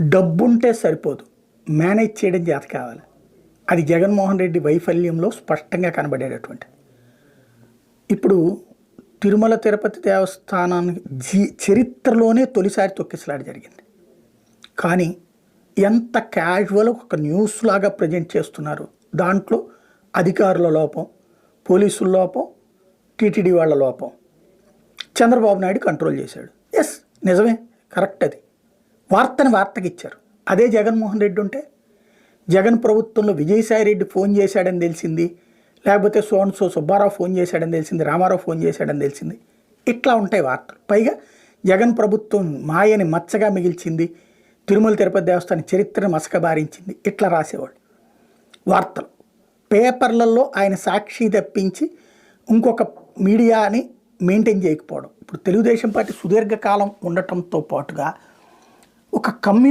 డబ్బుంటే సరిపోదు. మేనేజ్ చేయడం చేత కావాలి. అది జగన్మోహన్ రెడ్డి వైఫల్యంలో స్పష్టంగా కనబడేటటువంటి. ఇప్పుడు తిరుమల తిరుపతి దేవస్థానానికి జీ చరిత్రలోనే తొలిసారి తొక్కిసలాట జరిగింది. కానీ ఎంత క్యాజువల్ ఒక న్యూస్ లాగా ప్రజెంట్ చేస్తున్నారు. దాంట్లో అధికారుల లోపం పోలీసుల లోపం టీటీడీ వాళ్ళ లోపం. చంద్రబాబు నాయుడు కంట్రోల్ చేశాడు. ఎస్ నిజమే కరెక్ట్ అది. వార్తని వార్తకి ఇచ్చారు. అదే జగన్మోహన్ రెడ్డి ఉంటే జగన్ ప్రభుత్వంలో విజయసాయి రెడ్డి ఫోన్ చేశాడని తెలిసింది లేకపోతే సోన్ సో సుబ్బారావు ఫోన్ చేశాడని తెలిసింది రామారావు ఫోన్ చేశాడని తెలిసింది. ఇట్లా ఉంటాయి వార్తలు. పైగా జగన్ ప్రభుత్వం మాయని మచ్చగా మిగిల్చింది తిరుమల తిరుపతి దేవస్థానం చరిత్రను మసకబారించింది. ఇట్లా రాసేవాడు వార్తలు. పేపర్లలో ఆయన సాక్షి తప్పించి ఇంకొక మీడియాని మెయింటైన్ చేయకపోవడం. ఇప్పుడు తెలుగుదేశం పార్టీ సుదీర్ఘకాలం ఉండటంతో పాటుగా ఒక కమ్యూనిటీ